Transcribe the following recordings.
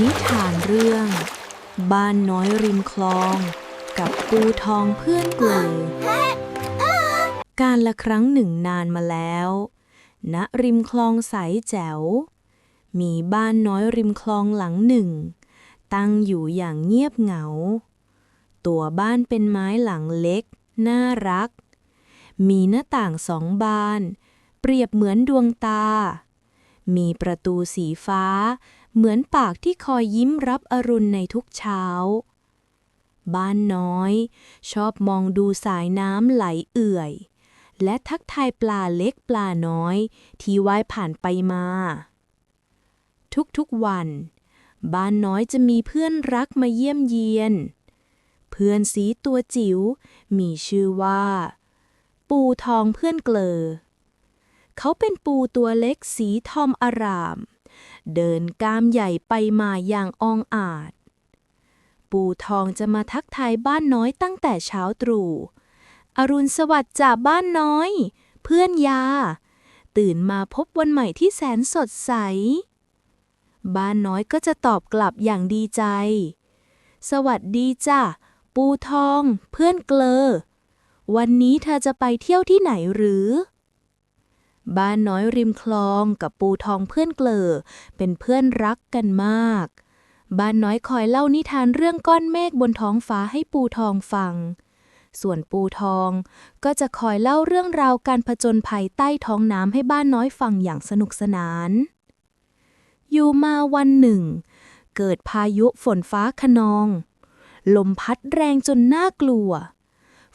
นิทานเรื่อง บ้านน้อยริมคลอง กับปูทองเพื่อนเกลือการละครั้งหนึ่งนานมาแล้วณริมคลองใสแจ๋ว มีบ้านน้อยริมคลองหลังหนึ่ง ตั้งอยู่อย่างเงียบเหงา ตัวบ้านเป็นไม้หลังเล็ก น่ารัก มีหน้าต่างสองบาน เปรียบเหมือนดวงตา มีประตูสีฟ้า เหมือนปากที่คอยยิ้มรับอรุณในทุกเช้า บ้านน้อย ชอบมองดูสายน้ำไหลเอื่อย และทักทายปลาเล็กปลาน้อย ที่ว่ายผ่านไปมา ทุกๆวัน บ้านน้อยจะมีเพื่อนรักมาเยี่ยมเยียน เพื่อนสีตัวจิ๋วมีชื่อว่า ปูทองเพื่อนเกลอ เขาเป็นปูตัวเล็กสีทอมอาราม เดินกามใหญ่ไปมาอย่างอองอาจ ปูทองจะมาทักทายบ้านน้อยตั้งแต่เช้าตรู่ อรุณสวัสดิ์จากบ้านน้อย เพื่อนยา ตื่นมาพบวันใหม่ที่แสนสดใส บ้านน้อยก็จะตอบกลับอย่างดีใจ สวัสดีจ้ะ ปูทอง เพื่อนเกลอ วันนี้เธอจะไปเที่ยวที่ไหนหรือ บ้านน้อยริมคลองกับปูทองเพื่อนเกลอ เป็นเพื่อนรักกันมาก บ้านน้อยคอยเล่านิทานเรื่องก้อนเมฆบนท้องฟ้าให้ปูทองฟัง ส่วนปูทองก็จะคอยเล่าเรื่องราวการผจญภัยใต้ท้องน้ำให้บ้านน้อยฟังอย่างสนุกสนาน อยู่มาวันหนึ่ง เกิดพายุฝนฟ้าขนอง ลมพัดแรงจนน่ากลัว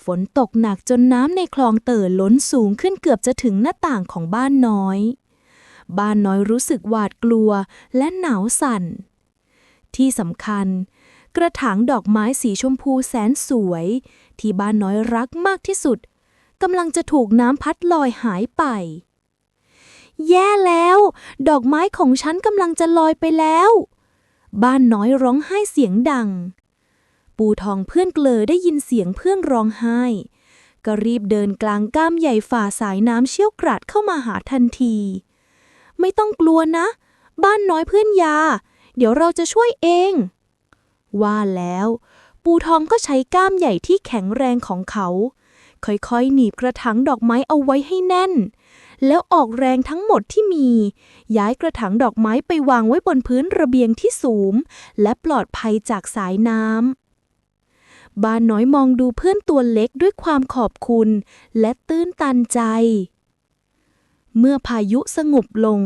ฝนตกหนักจนน้ำในคลองเต่อล้นสูงขึ้นเกือบจะถึงหน้าต่างของบ้านน้อย บ้านน้อยรู้สึกหวาดกลัวและหนาวสั่น ที่สำคัญ กระถางดอกไม้สีชมพูแสนสวย ที่บ้านน้อยรักมากที่สุดกำลังจะถูกน้ำพัดลอยหายไป แย่แล้ว ดอกไม้ของฉันกำลังจะลอยไปแล้ว บ้านน้อยร้องไห้เสียงดัง ปูทองเพื่อนเกลอได้ยินเสียงเพื่อนร้องไห้ ก็รีบเดินกลางก้ามใหญ่ฝ่าสายน้ำเชี่ยวกราดเข้ามาหาทันที ไม่ต้องกลัวนะ บ้านน้อยเพื่อนยา เดี๋ยวเราจะช่วยเอง ว่าแล้ว ปูทองก็ใช้ก้ามใหญ่ที่แข็งแรงของเขา ค่อยๆ หนีบกระถางดอกไม้เอาไว้ให้แน่น แล้วออกแรงทั้งหมดที่มี ย้ายกระถางดอกไม้ไปวางไว้บนพื้นระเบียงที่สูง และปลอดภัยจากสายน้ำ บ้านน้อยมองดูเพื่อนตัวเล็กด้วยความขอบคุณ และตื้นตันใจ เมื่อพายุสงบลง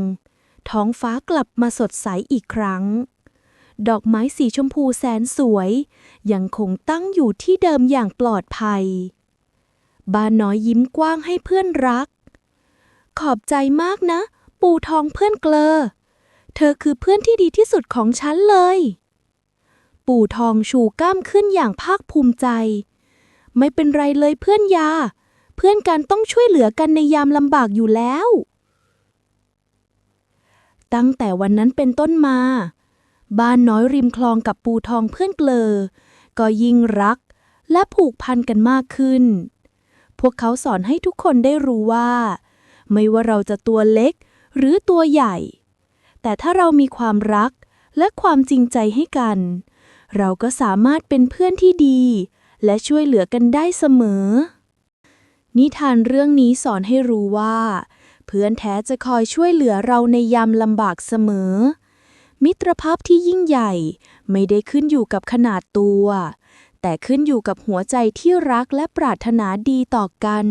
ท้องฟ้ากลับมาสดใสอีกครั้ง ดอกไม้สีชมพูแสนสวย ยังคงตั้งอยู่ที่เดิมอย่างปลอดภัย บ้านน้อยยิ้มกว้างให้เพื่อนรัก ขอบใจมากนะ ปูทองเพื่อนเกลอ เธอคือเพื่อนที่ดีที่สุดของฉันเลย ปู่ทองชูกล้ามขึ้นอย่างภาคภูมิใจ ไม่เป็นไรเลยเพื่อนยา เพื่อนกันต้องช่วยเหลือกันในยามลำบากอยู่แล้ว ตั้งแต่วันนั้นเป็นต้นมา บ้านน้อยริมคลองกับปูทองเพื่อนเกลอ ก็ยิ่งรักและผูกพันกันมากขึ้น พวกเขาสอนให้ทุกคนได้รู้ว่า ไม่ว่าเราจะตัวเล็กหรือตัวใหญ่ แต่ถ้าเรามีความรักและความจริงใจให้กัน เราก็สามารถเป็นเพื่อนที่ดี และช่วยเหลือกันได้เสมอ นิทานเรื่องนี้สอนให้รู้ว่า เพื่อนแท้จะคอยช่วยเหลือเราในยามลำบากเสมอ มิตรภาพที่ยิ่งใหญ่ไม่ได้ขึ้นอยู่กับขนาดตัว แต่ขึ้นอยู่กับหัวใจที่รักและปรารถนาดีต่อกัน